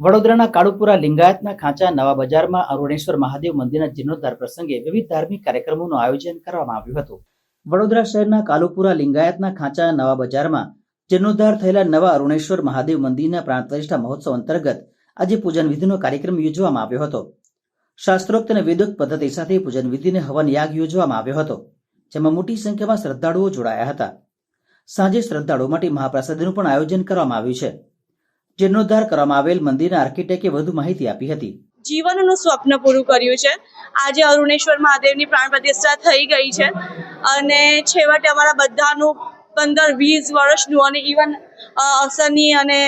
વડોદરાના કાળુપુરા લિંગાયતના ખાંચા નવા બજારમાં અરુણેશ્વર મહાદેવ મંદિરના જીર્ણોદ્ધાર પ્રસંગે વિવિધ ધાર્મિક કાર્યક્રમોનું આયોજન કરવામાં આવ્યું હતું. વડોદરા શહેરના કાલુપુરા લિંગાયતના ખાંચા નવા બજારમાં જીર્ણોદ્ધાર થયેલા નવા અરુણેશ્વર મહાદેવ મંદિરના પ્રાણ પ્રતિષ્ઠા મહોત્સવ અંતર્ગત આજે પૂજન વિધિનો કાર્યક્રમ યોજવામાં આવ્યો હતો. શાસ્ત્રોક્ત અને વેદોક્ત પદ્ધતિ સાથે પૂજન વિધિને હવન યાગ યોજવામાં આવ્યો હતો, જેમાં મોટી સંખ્યામાં શ્રદ્ધાળુઓ જોડાયા હતા. સાંજે શ્રદ્ધાળુઓ માટે મહાપ્રસાદનું પણ આયોજન કરવામાં આવ્યું છે. જીર્ણોદ્ધાર કરવામાં આવેલ મંદિરના આર્કિટેક્ટે વધુ માહિતી આપી હતી. જીવનનું સ્વપ્ન પૂરું કર્યું છે. આજે અરુણેશ્વર મહાદેવની પ્રાણ પ્રતિષ્ઠા થઈ ગઈ છે. અને છેવટે અમારા બધાનું પંદર, વીસ વર્ષનું અને ઇવન અસરની અને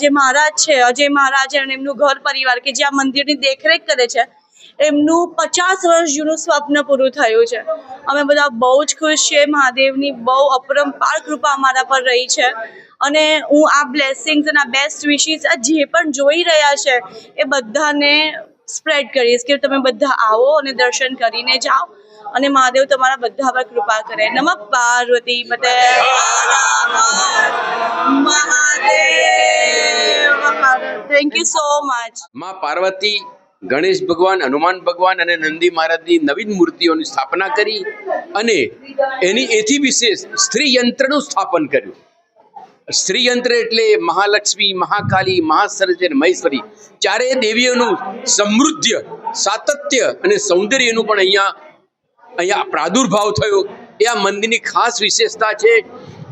જે મહારાજ છે, અજય મહારાજ અને એમનું ઘર પરિવાર કે જે આ મંદિરની દેખરેખ કરે છે એમનું પચાસ વર્ષ જૂનું સ્વપ્ન પૂરું થયું છે. અમે બધા બહુ જ ખુશ છીએ મહાદેવની બહુ અપરંપાર કૃપા અમારા પર રહી છે. અને હું આ બ્લેસિંગ્સ અને આ બેસ્ટ વિશીસ આ જે પણ જોઈ રહ્યા છે એ બધાને સ્પ્રેડ કરીશ કે તમે બધા આવો અને દર્શન કરીને જાઓ. અને મહાદેવ તમારા બધા પર કૃપા કરે. નમ પાર્વતી પતે. મહાદેવ. થેન્ક યુ સો મચમાં પાર્વતી ગણેશ ભગવાન, હનુમાન ભગવાન અને નંદી મહારાજની નવીન મૂર્તિઓની સ્થાપના કરી અને એની એથી વિશેષ સ્ત્રી યંત્રનું સ્થાપન કર્યું. સ્ત્રી યંત્ર એટલે મહાલક્ષ્મી, મહાકાલી, મહાસર્જન, મહેશ્વરી. ચારેય દેવીઓનું સમૃદ્ધ, સાતત્ય અને સૌંદર્યનું પણ અહીંયા અહીંયા પ્રાદુર્ભાવ થયો. એ આ મંદિરની ખાસ વિશેષતા છે.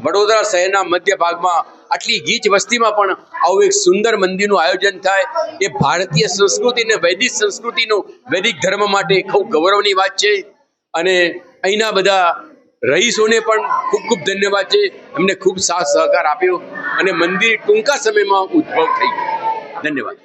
વડોદરા શહેરના મધ્ય ભાગમાં આટલી ગીચ વસ્તીમાં પણ આવું એક સુંદર મંદિરનું આયોજન થાય. એ ભારતીય સંસ્કૃતિ અને વૈદિક સંસ્કૃતિનો વૈદિક ધર્મ માટે ખૂબ ગૌરવની વાત છે. અને અહીંના બધા રહીશોને પણ ખૂબ ખૂબ ધન્યવાદ છે. એમને ખૂબ સાથ સહકાર આપ્યો અને મંદિર ટૂંકા સમયમાં ઉદ્ભવ થઈ ગયું. ધન્યવાદ.